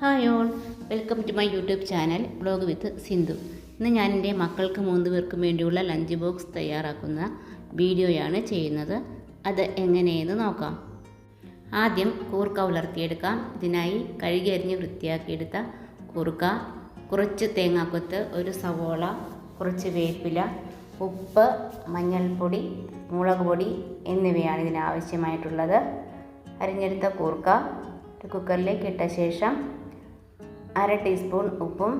Hi all. Welcome to my YouTube channel blog with Sindhu. ഇന്ന് ഞാൻ എന്റെ മക്കൾക്ക് മൂന്ന് പേർക്കും വേണ്ടിയുള്ള ലഞ്ച് ബോക്സ് തയ്യാറാക്കുന്ന വീഡിയോയാണ് ചെയ്യുന്നത്. അത് എങ്ങനെയെന്ന് നോക്കാം. ആദ്യം കൂർക്ക ഉലർത്തിയെടുക്കാം. ഇതിനായി കഴുകി അരിഞ്ഞ് വൃത്തിയാക്കിയെടുത്ത കൂർക്ക കുറച്ച് തേങ്ങാക്കൊത്ത് ഒരു സവോള കുറച്ച് വേപ്പില ഉപ്പ് മഞ്ഞൾപ്പൊടി മുളക് പൊടി എന്നിവയാണ് ഇതിനാവശ്യമായിട്ടുള്ളത്. അരിഞ്ഞെടുത്ത കൂർക്ക കുക്കറിലേക്ക് ഇട്ട ശേഷം അര ടീസ്പൂൺ ഉപ്പും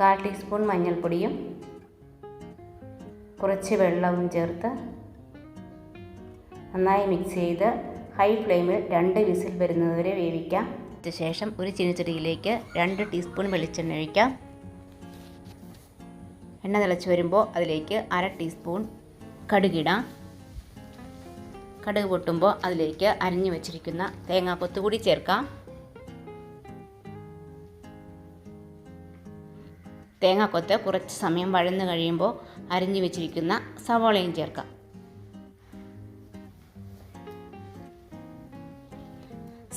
കാൽ ടീസ്പൂൺ മഞ്ഞൾപ്പൊടിയും കുറച്ച് വെള്ളവും ചേർത്ത് നന്നായി മിക്സ് ചെയ്ത് ഹൈ ഫ്ലെയിമിൽ രണ്ട് വിസിൽ വരുന്നതുവരെ വേവിക്കാം. ശേഷം ഒരു ചീനിച്ചട്ടിയിലേക്ക് രണ്ട് ടീസ്പൂൺ വെളിച്ചെണ്ണ ഒഴിക്കാം. എണ്ണ തിളച്ച് വരുമ്പോൾ അതിലേക്ക് അര ടീസ്പൂൺ കടുകിടാം. കടുക് പൊട്ടുമ്പോൾ അതിലേക്ക് അരിഞ്ഞു വെച്ചിരിക്കുന്ന തേങ്ങാക്കൊത്ത് കൂടി ചേർക്കാം. തേങ്ങാക്കൊത്ത് കുറച്ച് സമയം വഴന്നു കഴിയുമ്പോൾ അരിഞ്ഞു വെച്ചിരിക്കുന്ന സവോളയും ചേർക്കാം.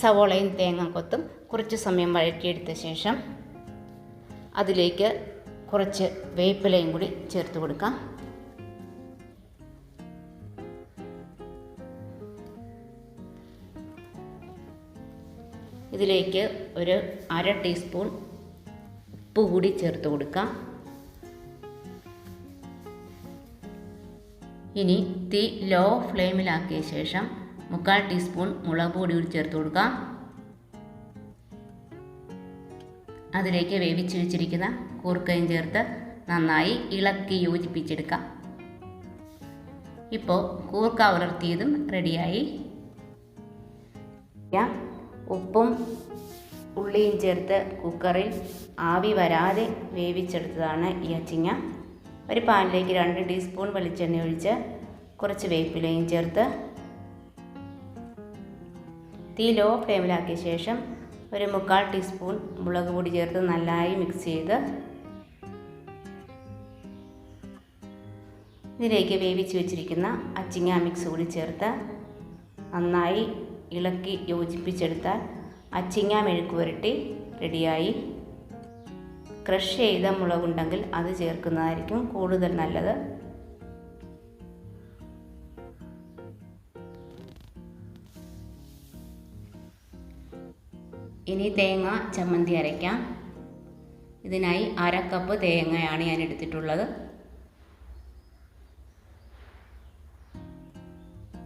സവോളയും തേങ്ങാക്കൊത്തും കുറച്ച് സമയം വഴറ്റിയെടുത്ത ശേഷം അതിലേക്ക് കുറച്ച് വേപ്പിലയും കൂടി ചേർത്ത് കൊടുക്കാം. ഇതിലേക്ക് ഒരു അര ടീസ്പൂൺ ഉപ്പ് കൂടി ചേർത്ത് കൊടുക്കാം. ഇനി തീ ലോ ഫ്ലെയിമിലാക്കിയ ശേഷം മുക്കാൽ ടീസ്പൂൺ മുളക് പൊടി കൂടി ചേർത്ത് കൊടുക്കാം. അതിലേക്ക് വേവിച്ച് വെച്ചിരിക്കുന്ന കൂർക്കയും ചേർത്ത് നന്നായി ഇളക്കി യോജിപ്പിച്ചെടുക്കാം. ഇപ്പോൾ കൂർക്ക ഉലർത്തിയതും റെഡിയായി ഉപ്പും ഉള്ളിയും ചേർത്ത് കുക്കറിൽ ആവി വരാതെ വേവിച്ചെടുത്തതാണ് ഈ അച്ചിങ്ങ. ഒരു പാനിലേക്ക് രണ്ട് ടീസ്പൂൺ വെളിച്ചെണ്ണ ഒഴിച്ച് കുറച്ച് വേപ്പിലയും ചേർത്ത് തീ ലോ ഫ്ലെയിമിലാക്കിയ ശേഷം ഒരു മുക്കാൽ ടീസ്പൂൺ മുളക് പൊടി ചേർത്ത് നന്നായി മിക്സ് ചെയ്ത് ഇതിലേക്ക് വേവിച്ച് വെച്ചിരിക്കുന്ന അച്ചിങ്ങ മിക്സ് കൂടി ചേർത്ത് നന്നായി ഇളക്കി യോജിപ്പിച്ചെടുത്താൽ അച്ചിങ്ങ മെഴുക്ക് പുരട്ടി റെഡിയായി. ക്രഷ് ചെയ്ത മുളകുണ്ടെങ്കിൽ അത് ചേർക്കുന്നതായിരിക്കും കൂടുതൽ നല്ലത്. ഇനി തേങ്ങ ചമ്മന്തി അരയ്ക്കാം. ഇതിനായി അര കപ്പ് തേങ്ങയാണ് ഞാൻ എടുത്തിട്ടുള്ളത്.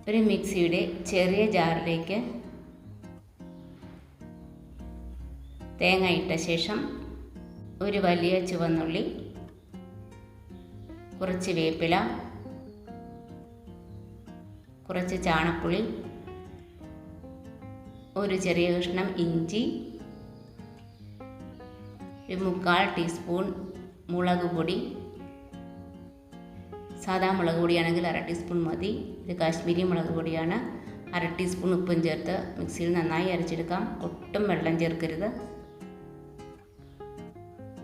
ഒരു മിക്സിയുടെ ചെറിയ ജാറിലേക്ക് തേങ്ങ ഇട്ട ശേഷം ഒരു വലിയ ചുവന്നുള്ളി കുറച്ച് വേപ്പില കുറച്ച് ചാണപ്പുളി ഒരു ചെറിയ കഷ്ണം ഇഞ്ചി ഒരു മുക്കാൽ ടീസ്പൂൺ മുളക് പൊടി സാധാ മുളക് പൊടിയാണെങ്കിൽ അര ടീസ്പൂൺ മതി. ഇത് കാശ്മീരി മുളക് പൊടിയാണ്. അര ടീസ്പൂൺ ഉപ്പും ചേർത്ത് മിക്സിയിൽ നന്നായി അരച്ചെടുക്കാം. ഒട്ടും വെള്ളം ചേർക്കരുത്.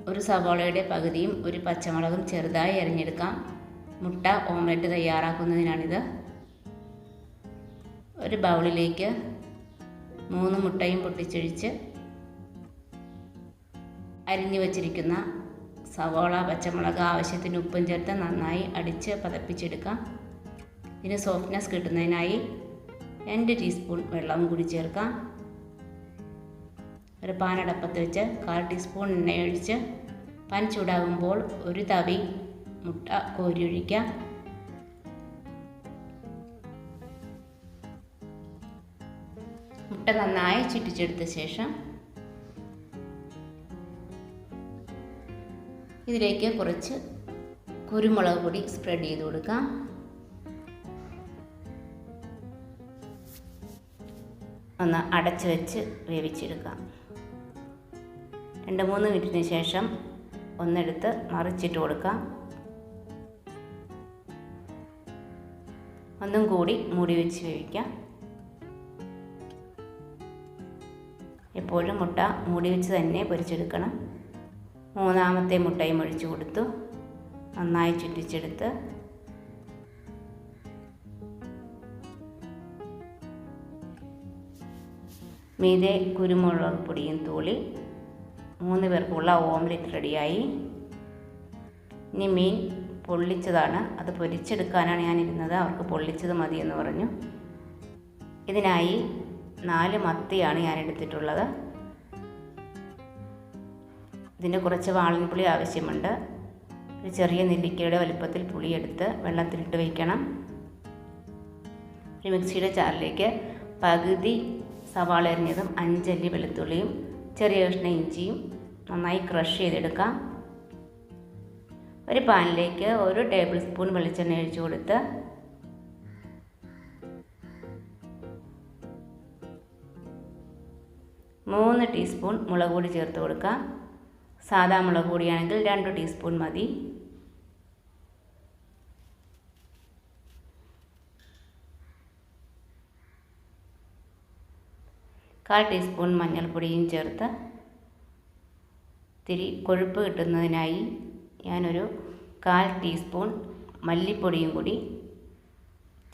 ഒരു സവാളയുടെ പകുതിയും ഒരു പച്ചമുളകും ചെറുതായി അരിഞ്ഞെടുക്കാം. മുട്ട ഓംലെറ്റ് തയ്യാറാക്കുന്നതിനാണിത്. ഒരു ബൗളിലേക്ക് മൂന്ന് മുട്ടയും പൊട്ടിച്ചൊഴിച്ച് അരിഞ്ഞു വച്ചിരിക്കുന്ന സവോള പച്ചമുളക് ആവശ്യത്തിന് ഉപ്പും ചേർത്ത് നന്നായി അടിച്ച് പതപ്പിച്ചെടുക്കാം. ഇതിന് സോഫ്റ്റ്നെസ് കിട്ടുന്നതിനായി രണ്ട് ടീസ്പൂൺ വെള്ളവും കൂടി ചേർക്കാം. ഒരു പാനടപ്പത്ത് വെച്ച് കാൽ ടീസ്പൂൺ എണ്ണയൊഴിച്ച് പാൻ ചൂടാകുമ്പോൾ ഒരു തവി മുട്ട കോരി ഒഴിക്കാം. മുട്ട നന്നായി ചുറ്റിച്ചെടുത്ത ശേഷം ഇതിലേക്ക് കുറച്ച് കുരുമുളക് പൊടി സ്പ്രെഡ് ചെയ്ത് കൊടുക്കാം. ഒന്ന് അടച്ചു വെച്ച് വേവിച്ചെടുക്കാം. രണ്ട് മൂന്ന് മിനിറ്റിന് ശേഷം ഒന്നെടുത്ത് മറിച്ചിട്ട് കൊടുക്കാം. ഒന്നും കൂടി മൂടി വെച്ച് വേവിക്കാം. എപ്പോഴും മുട്ട മൂടി വെച്ച് തന്നെ പൊരിച്ചെടുക്കണം. മൂന്നാമത്തെ മുട്ടയും ഒഴിച്ചു കൊടുത്തു. നന്നായി ചുറ്റിച്ചെടുത്ത്. മീതെ കുരുമുളക് പൊടിയും തൂളി. മൂന്ന് പേർക്കുള്ള ഓംലെറ്റ് റെഡിയായി. ഇനി മീൻ പൊള്ളിച്ചതാണ്. അത് പൊരിച്ചെടുക്കാനാണ് ഞാനിരുന്നത്. അവർക്ക് പൊള്ളിച്ചത് മതി എന്ന് പറഞ്ഞു. ഇതിനായി നാല് മത്തിയാണ് ഞാൻ എടുത്തിട്ടുള്ളത് ഇതിന് കുറച്ച് വാളൻപുളി ആവശ്യമുണ്ട്. ഒരു ചെറിയ നെല്ലിക്കയുടെ വലുപ്പത്തിൽ പുളിയെടുത്ത് വെള്ളത്തിലിട്ട് വയ്ക്കണം. ഒരു മിക്സിയുടെ ചാറിലേക്ക് പകുതി സവാള എറിഞ്ഞതും അഞ്ചല്ലി വെളുത്തുള്ളിയും ചെറിയ കഷ്ണ ഇഞ്ചിയും നന്നായി ക്രഷ് ചെയ്തെടുക്കാം. ഒരു പാനിലേക്ക് ഒരു ടേബിൾ സ്പൂൺ വെളിച്ചെണ്ണ ഒഴിച്ചു കൊടുത്ത് മൂന്ന് ടീസ്പൂൺ മുളക് പൊടി ചേർത്ത് കൊടുക്കാം. സാദാ മുളക് പൊടിയാണെങ്കിൽ രണ്ട് ടീസ്പൂൺ മതി. കാൽ ടീസ്പൂൺ മഞ്ഞൾപ്പൊടിയും ചേർത്ത് ഇത്തിരി കൊഴുപ്പ് കിട്ടുന്നതിനായി ഞാനൊരു കാൽ ടീസ്പൂൺ മല്ലിപ്പൊടിയും കൂടി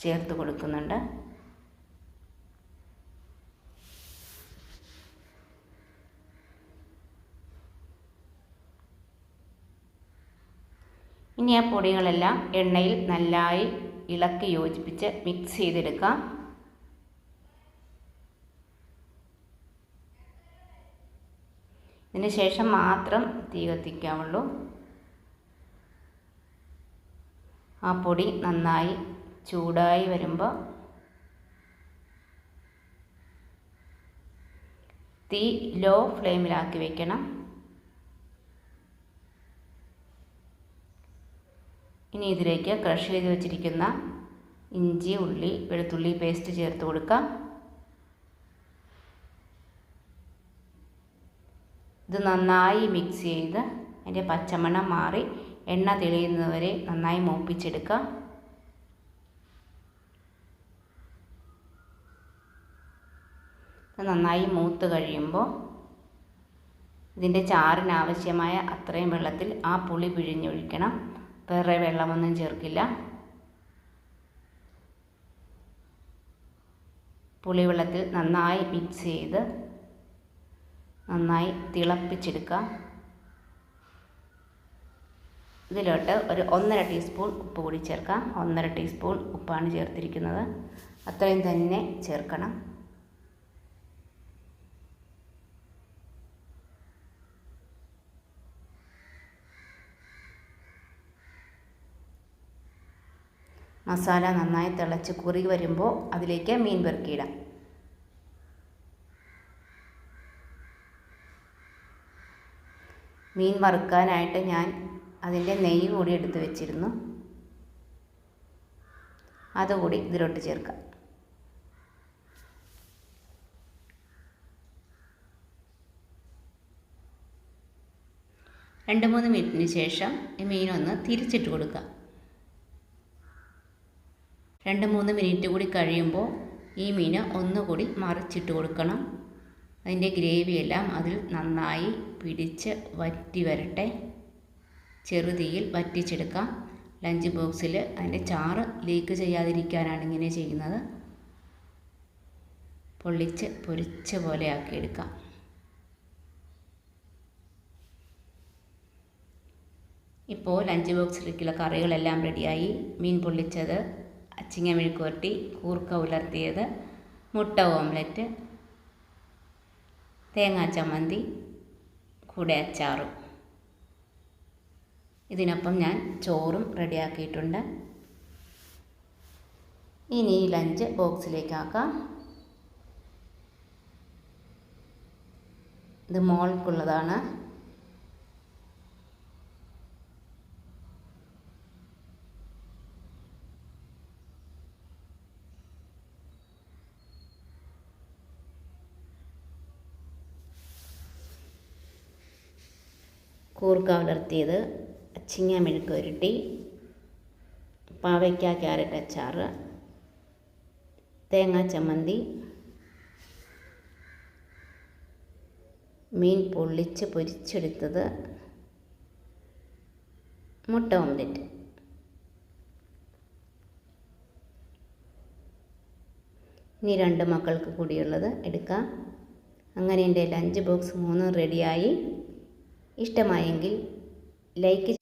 ചേർത്ത് കൊടുക്കുന്നുണ്ട്. ഇനി ആ പൊടികളെല്ലാം എണ്ണയിൽ നന്നായി ഇളക്കി യോജിപ്പിച്ച് മിക്സ് ചെയ്തെടുക്കാം. ഇതിന് ശേഷം മാത്രം തീ കത്തിക്കാവുള്ളൂ. ആ പൊടി നന്നായി ചൂടായി വരുമ്പോൾ തീ ലോ ഫ്ലെയിമിലാക്കി വെക്കണം. ഇനി ഇതിലേക്ക് ക്രഷ് ചെയ്ത് വെച്ചിരിക്കുന്ന ഇഞ്ചി ഉള്ളി വെളുത്തുള്ളി പേസ്റ്റ് ചേർത്ത് കൊടുക്കാം. ഇത് നന്നായി മിക്സ് ചെയ്ത് അതിന്റെ പച്ചമണം മാറി എണ്ണ തെളിയുന്നവരെ നന്നായി മൂപ്പിച്ചെടുക്കുക നന്നായി മൂത്ത് കഴിയുമ്പോൾ ഇതിന്റെ ചാറിനാവശ്യമായ അത്രയും വെള്ളത്തിൽ ആ പുളി പിഴിഞ്ഞൊഴിക്കണം. വേറെ വെള്ളമൊന്നും ചേർക്കില്ല. പുളിവെള്ളത്തിൽ നന്നായി മിക്സ് ചെയ്ത് നന്നായി തിളപ്പിച്ചെടുക്കാം ഇതിലോട്ട് ഒരു ഒന്നര ടീസ്പൂൺ ഉപ്പ് കൂടി ചേർക്കാം. ഒന്നര ടീസ്പൂൺ ഉപ്പാണ് ചേർത്തിരിക്കുന്നത്. അത്രയും തന്നെ ചേർക്കണം. മസാല നന്നായി തിളച്ച് കുറി വരുമ്പോൾ അതിലേക്ക് മീൻ പെറുക്കിയിടാം. മീൻ വറുക്കാനായിട്ട് ഞാൻ അതിന്റെ നെയ്യ് കൂടി എടുത്ത് വെച്ചിരുന്നു. അതുകൂടി ഇതിലോട്ട് ചേർക്കാം. രണ്ട് മൂന്ന് മിനിറ്റിന് ശേഷം ഈ മീനൊന്ന് തിരിച്ചിട്ട് കൊടുക്കാം. രണ്ട് മൂന്ന് മിനിറ്റ് കൂടി കഴിയുമ്പോൾ ഈ മീൻ ഒന്നുകൂടി മറിച്ചിട്ട് കൊടുക്കണം. അതിന്റെ ഗ്രേവിയെല്ലാം അതിൽ നന്നായി പിടിച്ച് വറ്റി വരട്ടെ. ചെറുതീയിൽ വറ്റിച്ചെടുക്കാം. ലഞ്ച് ബോക്സിൽ അതിന്റെ ചാറ് ലീക്ക് ചെയ്യാതിരിക്കാനാണ് ഇങ്ങനെ ചെയ്യുന്നത്. പൊള്ളിച്ച് പൊരിച്ച പോലെ ആക്കിയെടുക്കാം ഇപ്പോൾ ലഞ്ച് ബോക്സിലേക്കുള്ള കറികളെല്ലാം റെഡിയായി. മീൻ പൊള്ളിച്ചത് അച്ചിങ്ങ മെഴുക്കുവരട്ടി കൂർക്ക ഉലർത്തിയത് മുട്ട ഓംലെറ്റ് തേങ്ങാ ചമ്മന്തി കൂടെ അച്ചാറും. ഇതിനൊപ്പം ഞാൻ ചോറും റെഡിയാക്കിയിട്ടുണ്ട്. ഇനി ഈ ലഞ്ച് ബോക്സിലേക്കാക്കാം ഇത് മോൾക്കുള്ളതാണ്. കൂർക്ക വളർത്തിയത് അച്ചിങ്ങ മെഴുക്ക് ഉരുട്ടി പാവയ്ക്ക ക്യാരറ്റ് അച്ചാർ തേങ്ങാ ചമ്മന്തി മീൻ പൊള്ളിച്ച് പൊരിച്ചെടുത്തത് മുട്ട ഓംലെറ്റ്. ഇനി രണ്ട് മക്കൾക്ക് കൂടിയുള്ളത് എടുക്കാം. അങ്ങനെ എന്റെ ലഞ്ച് ബോക്സ് മൂന്നും റെഡിയായി ഇഷ്ടമായെങ്കിൽ ലൈക്ക്